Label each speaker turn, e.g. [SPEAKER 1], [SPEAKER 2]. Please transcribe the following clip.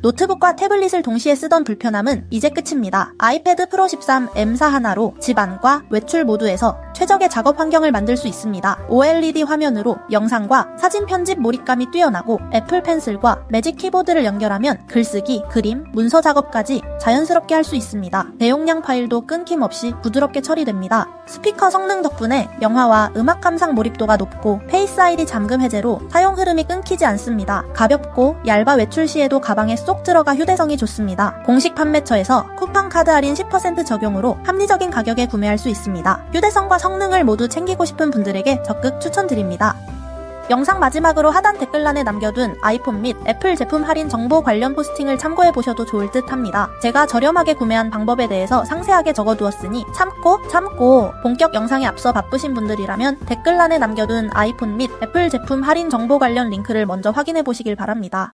[SPEAKER 1] 노트북과 태블릿을 동시에 쓰던 불편함은 이제 끝입니다. 아이패드 프로 13 M사 하나로 집안과 외출 모두에서 최적의 작업 환경을 만들 수 있습니다. OLED 화면으로 영상과 사진 편집 몰입감이 뛰어나고 애플 펜슬과 매직 키보드를 연결하면 글쓰기, 그림, 문서 작업까지 자연스럽게 할 수 있습니다. 대용량 파일도 끊김없이 부드럽게 처리됩니다. 스피커 성능 덕분에 영화와 음악 감상 몰입도가 높고 페이스 아이디 잠금 해제로 사용 흐름이 끊기지 않습니다. 가볍고 얇아 외출 시에도 가방에 쏙 들어가 휴대성이 좋습니다. 공식 판매처에서 쿠팡 카드 할인 10% 적용으로 합리적인 가격에 구매할 수 있습니다. 휴대성과 성능을 모두 챙기고 싶은 분들에게 적극 추천드립니다. 영상 마지막으로 하단 댓글란에 남겨둔 아이폰 및 애플 제품 할인 정보 관련 포스팅을 참고해 보셔도 좋을 듯 합니다. 제가 저렴하게 구매한 방법에 대해서 상세하게 적어두었으니 참고 참고 본격 영상에 앞서 바쁘신 분들이라면 댓글란에 남겨둔 아이폰 및 애플 제품 할인 정보 관련 링크를 먼저 확인해 보시길 바랍니다.